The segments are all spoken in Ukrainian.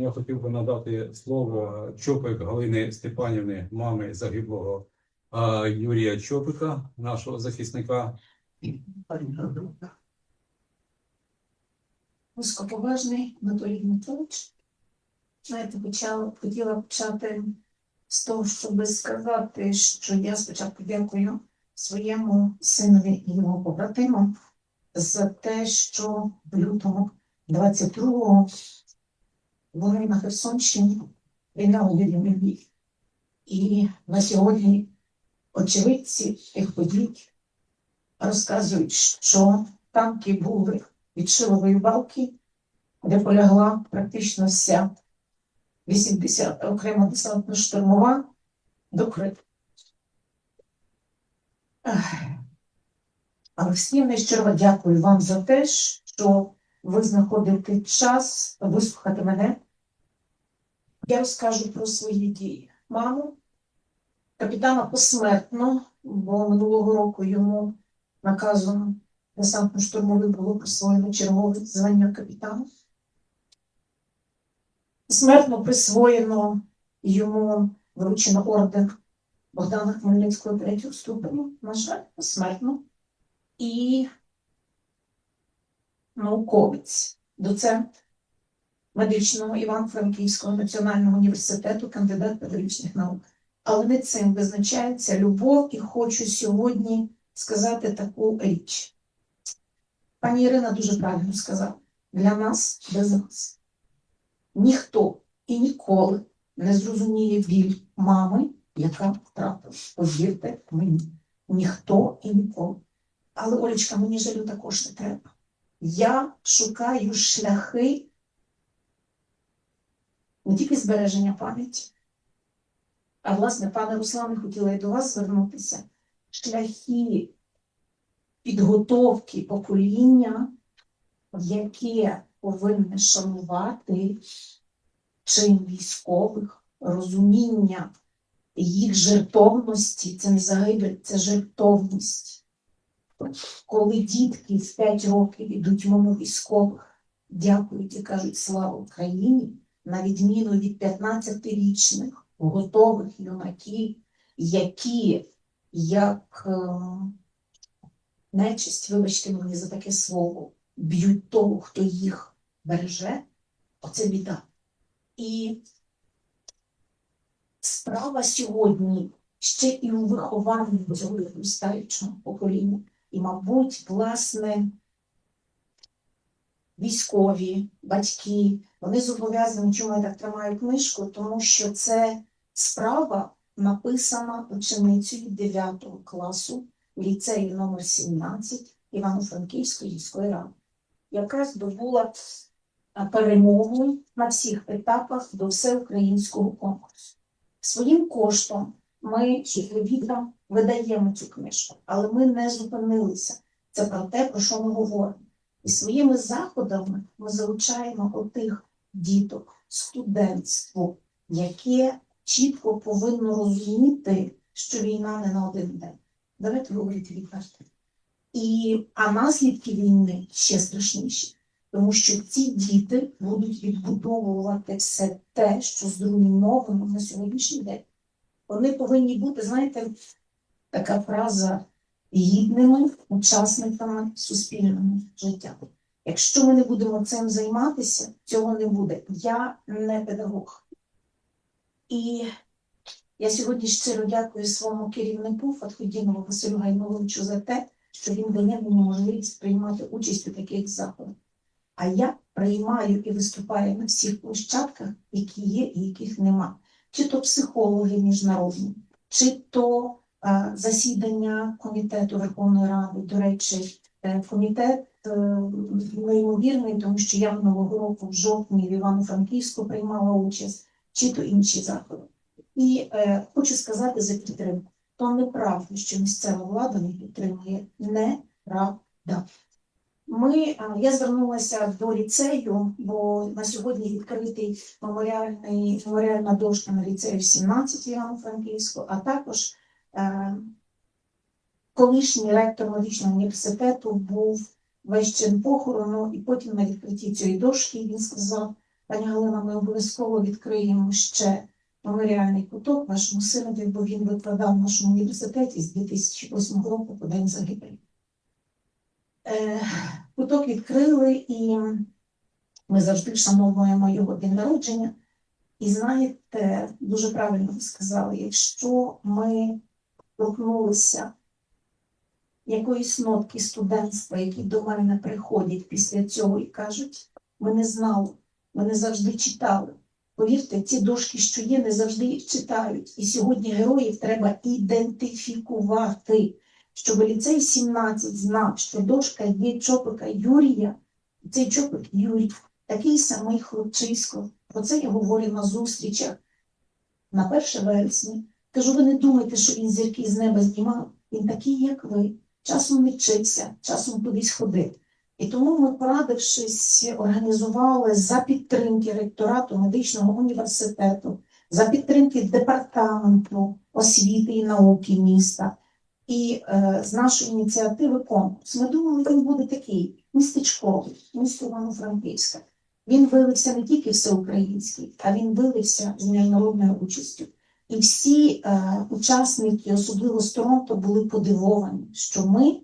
Я хотів би надати слово Чопик Галини Степанівни, мами загиблого а, Юрія Чопика, нашого захисника. Високоповажний Анатолій Дмитрович. Знаєте, почала, хотіла почати з того, щоб сказати, що я спочатку дякую своєму синові і його побратимам за те, що в лютому 22-го вони на Херсонщині війна у Львів. І на сьогодні очевидці тих подій розказують, що танки були від Шилової балки, де полягла практично вся 80 окрема десантно-штурмова до Криму. Ех. Але всім щиро дякую вам за те, що ви знаходите час вислухати мене. Я розкажу про свої дії. Маму, капітана посмертно, бо минулого року йому наказом десантно-штурмовий було присвоєно чергове звання капітана. Смертно присвоєно йому вручено орден Богдана Хмельницького третього ступеню, на жаль, посмертно. І науковець, доцент медичного Івано-Франківського національного університету, кандидат педагогічних наук. Але не цим визначається любов, і хочу сьогодні сказати таку річ. Пані Ірина дуже правильно сказала: для нас без нас. Ніхто і ніколи не зрозуміє біль мами, яка втратила. Повірте мені, ніхто і ніколи. Але Олечка, мені жалю також не треба. Я шукаю шляхи не тільки збереження пам'яті, а власне, пане Руслане, хотіла і до вас звернутися. Шляхи підготовки покоління, яке повинне шанувати чин військових, розуміння їх жертовності, це не загибель, це жертовність. Коли дітки в 5 років ідуть мимо військових, дякують і кажуть слава Україні, на відміну від 15-річних готових юнаків, які як е, нечисть, вибачте мені за таке слово, б'ють того, хто їх береже, оце біда. І справа сьогодні ще і у вихованні цього старічного покоління. І, мабуть, власне, військові, батьки, вони зобов'язані, чому я так тримаю книжку, тому що це справа написана ученицею 9 класу в ліцеї номер 17 Івано-Франківської міської ради, яка здобула а, перемогу на всіх етапах до всеукраїнського конкурсу. Своїм коштом ми відвідам видаємо цю книжку, але ми не зупинилися. Це про те, про що ми говоримо. І своїми заходами ми залучаємо отих діток, студентство, яке чітко повинно розуміти, що війна не на один день. Давайте говорити відверто. І, а наслідки війни ще страшніші, тому що ці діти будуть відбудовувати все те, що зруйновано на сьогоднішній день. Вони повинні бути, знаєте, така фраза гідними учасниками суспільного життя. Якщо ми не будемо цим займатися, цього не буде. Я не педагог. І я сьогодні щиро дякую своєму керівнику Фатходінову Василю Гаймоловичу за те, що він дає мені можливість приймати участь у таких заходах. А я приймаю і виступаю на всіх площадках, які є і яких нема. Чи то психологи міжнародні, чи то а, засідання комітету Верховної Ради. До речі, е, комітет е, неймовірний, тому що я минулого року в жовтні в Івано-Франківську приймала участь, чи то інші заходи. І е, хочу сказати за підтримку. То неправда, що місцева влада не підтримує. Неправда. Ми, я звернулася до ліцею, бо на сьогодні відкритий меморіальний, меморіальна дошка на ліцею 17 Івано-Франківську, а також е, колишній ректор медичного університету був весь чин похорону, і потім на відкритті цієї дошки він сказав Пані Галина, ми обов'язково відкриємо ще меморіальний куток вашому синові, бо він викладав в нашому університеті з 2008 року по день загибелі. Е, Куток відкрили, і ми завжди вшановуємо його день народження. І знаєте, дуже правильно ви сказали, якщо ми торкнулися якоїсь нотки студентства, які до мене приходять після цього і кажуть, ми не знали, ми не завжди читали. Повірте, ці дошки, що є, не завжди їх читають. І сьогодні героїв треба ідентифікувати, щоб ліцей 17 знав, що дошка є чопика Юрія, цей чопик Юрій, такий самий хлопчисько. Про це я говорю на зустрічах на 1 вересня. Кажу, ви не думайте, що він зірки з неба знімав. Він такий, як ви. Часом не вчився, часом кудись ходив. І тому ми, порадившись, організували за підтримки ректорату медичного університету, за підтримки департаменту освіти і науки міста. І е, з нашої ініціативи конкурс. Ми думали, він буде такий містечковий, місто Івано-Франківська. Він вилився не тільки всеукраїнський, а він вилився з міжнародною участю. І всі е, учасники, особливо з Торонто, були подивовані, що ми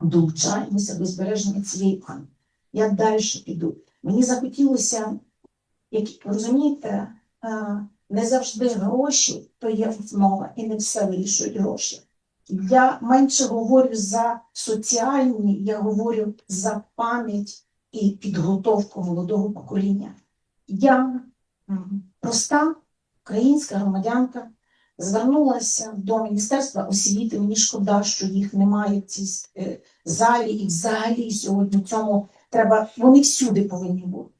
долучаємося до збереження цієї пам'яті. Як далі піду? Мені захотілося, як розумієте, е, не завжди гроші то є основа, і не все вирішують гроші. Я менше говорю за соціальні, я говорю за пам'ять і підготовку молодого покоління. Я проста українська громадянка звернулася до Міністерства освіти. Мені шкода, що їх немає в цій е, залі, і взагалі сьогодні цьому треба, вони всюди повинні бути.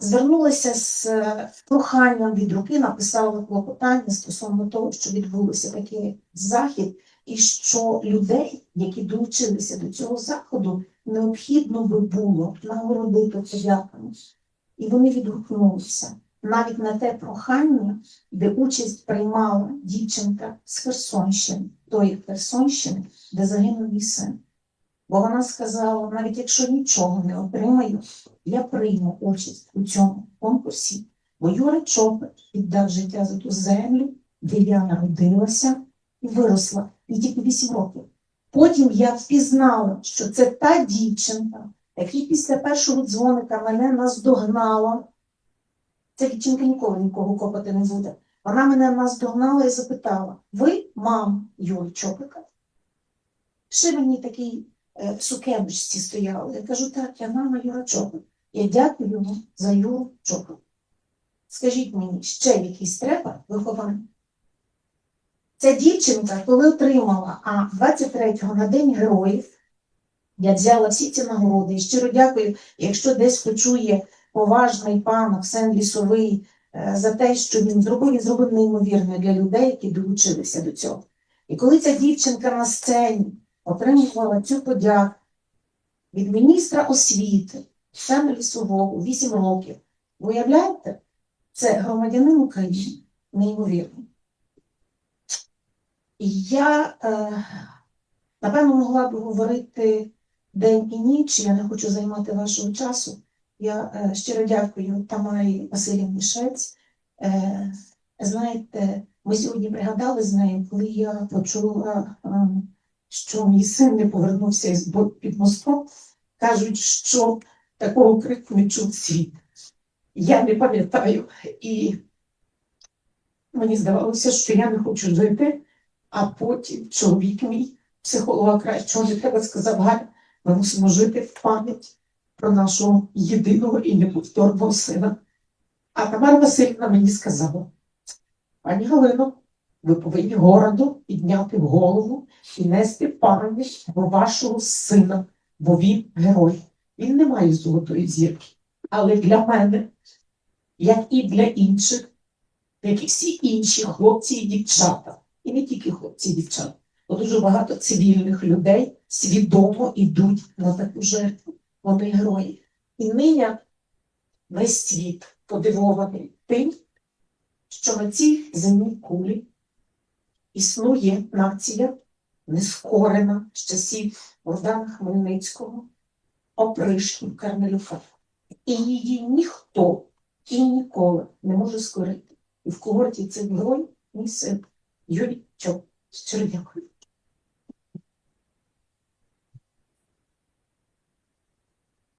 Звернулася з е, проханням від руки, написала клопотання стосовно того, що відбувся такий захід, і що людей, які долучилися до цього заходу, необхідно би було нагородити подяками. І вони відгукнулися навіть на те прохання, де участь приймала дівчинка з Херсонщини, тої Херсонщини, де загинув її син. Бо вона сказала, навіть якщо нічого не отримаю, я прийму участь у цьому конкурсі, бо Юра Чопик віддав життя за ту землю, де я народилася і виросла, і тільки 8 років. Потім я впізнала, що це та дівчинка, яка після першого дзвоника мене наздогнала. Ця дівчинка ніколи нікого копати не буде. Вона мене наздогнала і запитала: ви мама Юри Чопика? Ще мені такий в сукеночці стояли. Я кажу, так, я мама Юра Чопик. Я дякую йому за Юру Чопик. Скажіть мені, ще якийсь треба виховання? Ця дівчинка, коли отримала, а 23-го на День героїв, я взяла всі ці нагороди і щиро дякую, якщо десь почує поважний пан Оксен Лісовий е, за те, що він зробив, він зробив неймовірне для людей, які долучилися до цього. І коли ця дівчинка на сцені отримувала цю подяку від міністра освіти Оксена Лісового 8 років, ви уявляєте, це громадянин України, неймовірний. І я, е, напевно, могла б говорити день і ніч, я не хочу займати вашого часу. Я е, щиро дякую Тамарі Васильівні Шець. Е, знаєте, ми сьогодні пригадали з нею, коли я почула, що мій син не повернувся під мостом. Кажуть, що такого крику не чув світ. Я не пам'ятаю. І мені здавалося, що я не хочу жити, а потім чоловік мій, психолога кращого не сказав, Галя, ми мусимо жити в пам'ять про нашого єдиного і неповторного сина. А Тамара Васильівна мені сказала, пані Галино, ви повинні городу підняти голову і нести пам'ять про вашого сина, бо він герой. Він не має золотої зірки. Але для мене, як і для інших, як і всі інші хлопці і дівчата, і не тільки хлопці і дівчата, бо дуже багато цивільних людей свідомо йдуть на таку жертву. Вони герої. І нині весь світ подивований тим, що на цій земній кулі існує нація, нескорена з часів Богдана Хмельницького, опришків Кармелюка. і її ніхто і ніколи не може скорити. І в когорті цих герой мій син Юрій Чоп. з дякую.